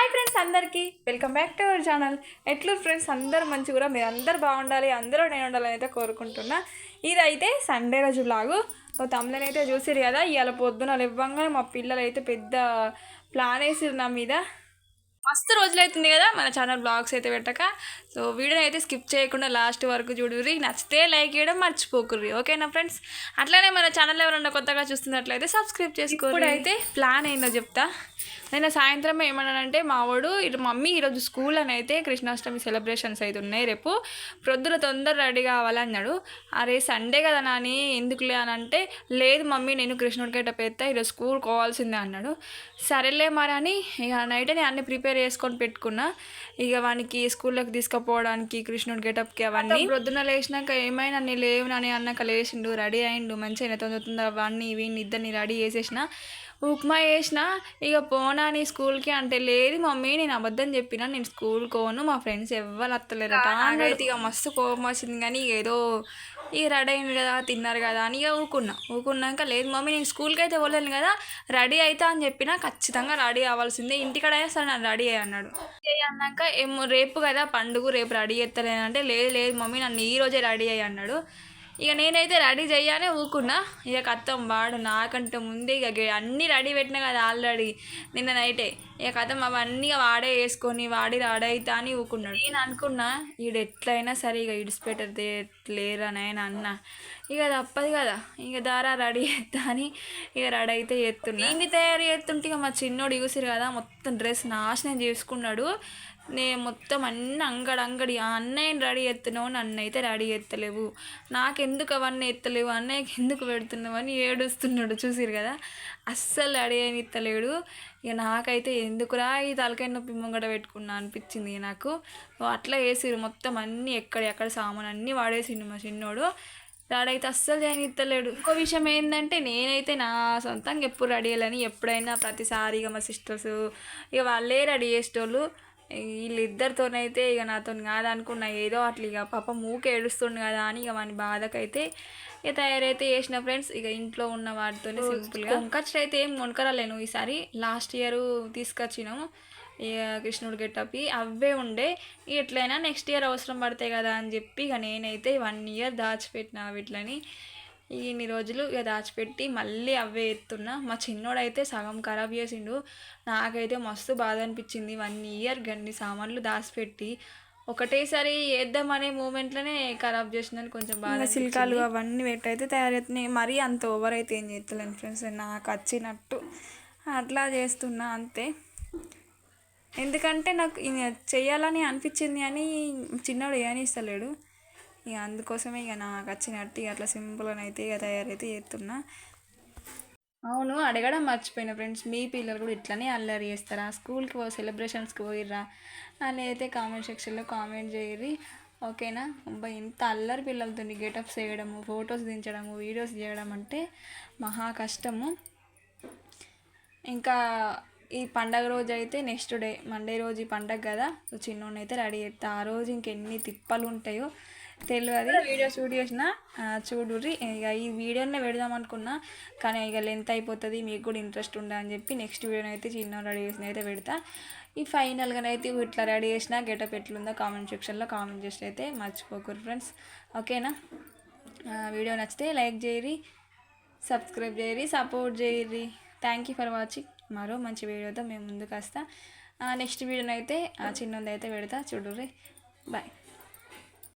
Hi friends అందరికీ welcome back to our channel ఎట్లు friends అందరు మంచి కూడా మీరు అందరు బాగుండాలి అందరూ నేను ఉండాలని అయితే కోరుకుంటున్నా. ఇదైతే సండే రోజు బ్లాగు తమ్ములని అయితే చూసిరు కదా ఇవాళ పొద్దున ఇవ్వంగానే మా పిల్లలు అయితే పెద్ద ప్లాన్ వేసిరు నా మీద. మస్తు రోజులు అవుతుంది కదా మన ఛానల్ బ్లాగ్స్ అయితే పెట్టక. సో వీడియోని అయితే స్కిప్ చేయకుండా లాస్ట్ వరకు చూడుర్రి. నచ్చితే లైక్ చేయడం మర్చిపోకుర్రి. ఓకేనా ఫ్రెండ్స్ అట్లానే మన ఛానల్ ఎవరన్నా కొత్తగా చూస్తున్నట్లయితే సబ్స్క్రైబ్ చేసుకో ఇప్పుడైతే ప్లాన్ అయిందో చెప్తా. నేను సాయంత్రం ఏమన్నానంటే మా వాడు ఇటు మమ్మీ ఈరోజు స్కూల్ అని అయితే కృష్ణాష్టమి సెలబ్రేషన్స్ అయితే ఉన్నాయి రేపు. ప్రొద్దున తొందర రెడీ కావాలన్నాడు. అరే సండే కదా నాని ఎందుకులే అని అంటే లేదు మమ్మీ నేను కృష్ణుడి గట్ట పెడతా ఈరోజు స్కూల్ పోవాల్సిందే అన్నాడు. సరేలే మరి అని ఇక నైట్ నేను అన్ని ప్రిపేర్ చేసుకొని పెట్టుకున్నా ఇక వానికి స్కూల్లోకి తీసుకుపోవడానికి కృష్ణుడి గెటప్కి అవన్నీ ప్రొద్దున లేచినాక ఏమైనా నేను లేవునని అన్నాక లేచిండు రెడీ అయిండు మంచిగా తొందర తొందర అవన్నీ వీడిని ఇద్దరిని రెడీ చేసేసిన ఉప్మా వేసిన ఇక పోనా నీ స్కూల్కి అంటే లేదు మమ్మీ నేను అబద్ధం చెప్పిన నేను స్కూల్ కోను మా ఫ్రెండ్స్ ఎవ్వరు అత్తలేరట అయితే ఇక మస్తు కోపం వచ్చింది కానీ ఏదో ఇక రెడీ అయింది కదా తిన్నారు కదా అని ఇక ఊకున్నా ఊకున్నాక లేదు మమ్మీ నేను స్కూల్కి అయితే పోలేను కదా రెడీ అవుతా అని చెప్పినా ఖచ్చితంగా రెడీ అవ్వాల్సిందే. ఇంటికాడ అయినా సరే నన్ను రెడీ అయ్యి అన్నాడు. అన్నాక ఏమో రేపు కదా పండుగ రేపు రెడీ చేస్తలేనంటే లేదు లేదు మమ్మీ నన్ను ఈ రోజే రెడీ అయ్యి అన్నాడు. ఇక నేనైతే రెడీ చేయనే ఊకున్నా ఇక కథం వాడు నాకంటే ముందే ఇక అన్నీ రెడీ పెట్టినా కదా ఆల్రెడీ నిన్న నైటే. ఇక కథం అవన్నీ ఇక వాడే వేసుకొని వాడి రెడీ అవుతా అని ఊకున్నాడు నేను అనుకున్నా ఈడు ఎట్లయినా సరే ఇక ఇడిచిపెట్టదే లేరా నాయన అన్న. ఇక తప్పదు కదా. ఇక దారా రెడీ చేస్తా అని ఇక రెడీ అయితే చేస్తున్నా. ఏంటి తయారు చేస్తుంటే ఇక మా చిన్నోడు చూసిరు కదా మొత్తం డ్రెస్ నాశనం చేసుకున్నాడు. నేను మొత్తం అన్ని అంగడి అంగడి ఆ అన్నయ్యని రెడీ ఎత్తున్నావు నన్ను అయితే రెడీ ఎత్తలేవు నాకెందుకు అవన్నీ ఎత్తలేవు? అన్నయ్యకి ఎందుకు పెడుతున్నావు? అని ఏడుస్తున్నాడు. చూసిరు కదా? అస్సలు రెడీ అని ఎత్తలేడు ఇక నాకైతే ఎందుకురా ఈ తలకాయ నొప్పి ముంగట పెట్టుకున్నా అనిపించింది ఇక నాకు. అట్లా వేసిరు మొత్తం అన్నీ ఎక్కడ ఎక్కడ సామాన్ అన్నీ వాడేసిండు మా చిన్నోడు. రాడైతే అస్సలు చేయనిత్తలేడు. ఇంకో విషయం ఏంటంటే నేనైతే నా సొంతంగా ఎప్పుడు రెడీ అయ్యాలని. ఎప్పుడైనా ప్రతిసారి ఇక మా సిస్టర్స్ ఇక వాళ్ళే రెడీ చేసేటోళ్ళు. వీళ్ళిద్దరితోనైతే ఇక నాతో కాదనుకున్నా ఏదో అట్లా ఇక పాప మూక ఏడుస్తుండు కదా అని ఇక వాని బాధకైతే ఇక తయారైతే చేసిన ఫ్రెండ్స్ ఇక ఇంట్లో ఉన్న వాటితోనే సింపుల్గా కొనుకొచ్చి అయితే ఏం కొనుక్కరాలేను ఈసారి లాస్ట్ ఇయర్ తీసుకొచ్చినాము ఇక కృష్ణుడు గెట్టపి అవే ఉండే ఎట్లయినా నెక్స్ట్ ఇయర్ అవసరం పడతాయి కదా అని చెప్పి ఇక నేనైతే వన్ ఇయర్ దాచిపెట్టిన వీటిని ఇన్ని రోజులు ఇక దాచిపెట్టి మళ్ళీ అవే ఎత్తున్నా. మా చిన్నోడైతే సగం ఖరాబ్ చేసిండు. నాకైతే మస్తు బాధ అనిపించింది. వన్ ఇయర్ గన్ని సామాన్లు దాచిపెట్టి ఒకటేసారి వేద్దామనే మూమెంట్లోనే ఖరాబ్ చేసిందని కొంచెం బాగా సిల్కాలు అవన్నీ పెట్టయితే తయారవుతున్నాయి. మరీ అంత ఓవర్ అయితే ఏం చేస్తలేను ఫ్రెండ్స్ నాకు వచ్చినట్టు అట్లా చేస్తున్నా అంతే. ఎందుకంటే నాకు ఇక చెయ్యాలని అనిపించింది అని చిన్నోడు ఏనిస్తలేడు ఇక అందుకోసమే ఇక నాకు వచ్చినట్టు ఇక అట్లా సింపుల్గా అయితే ఇక తయారైతే చేస్తున్నా. అవును అడగడం మర్చిపోయిన ఫ్రెండ్స్. మీ పిల్లలు కూడా ఇట్లనే అల్లరి చేస్తారా? స్కూల్కి పో సెలబ్రేషన్స్కి పోయిర్రా? అని అయితే కామెంట్ సెక్షన్లో కామెంట్ చేయరి ఓకేనా? అబ్బాయి ఇంత అల్లరి పిల్లలతో గెటప్స్ వేయడము ఫొటోస్ దించడము వీడియోస్ చేయడం అంటే మహా కష్టము. ఇంకా ఈ పండగ రోజు అయితే నెక్స్ట్ డే మండే రోజు ఈ పండగ కదా. సో చిన్నోడిని అయితే రెడీ చేస్తా. ఆ రోజు ఇంకెన్ని తిప్పలు ఉంటాయో తెలియదు వీడియో షూట్ చేసిన చూడుర్రి. ఇక ఈ వీడియోనే పెడదాం అనుకున్నా కానీ ఇక లెంత్ అయిపోతుంది మీకు కూడా ఇంట్రెస్ట్ ఉందా అని చెప్పి నెక్స్ట్ వీడియోని అయితే చిన్న రెడీ చేసిన అయితే పెడతా. ఈ ఫైనల్గానైతే ఇట్లా రెడీ చేసిన గెటప్ ఎట్లుందో కామెంట్ సెక్షన్లో కామెంట్ చేసి అయితే మర్చిపోకూరు ఫ్రెండ్స్ ఓకేనా వీడియో నచ్చితే లైక్ చేయరి సబ్స్క్రైబ్ చేయరి సపోర్ట్ చేయరి థ్యాంక్ యూ ఫర్ వాచింగ్ మరో మంచి వీడియోతో మేము ముందుకు వస్తా. నెక్స్ట్ వీడియోనైతే చిన్నది అయితే పెడతా చూడుర్రి. బాయ్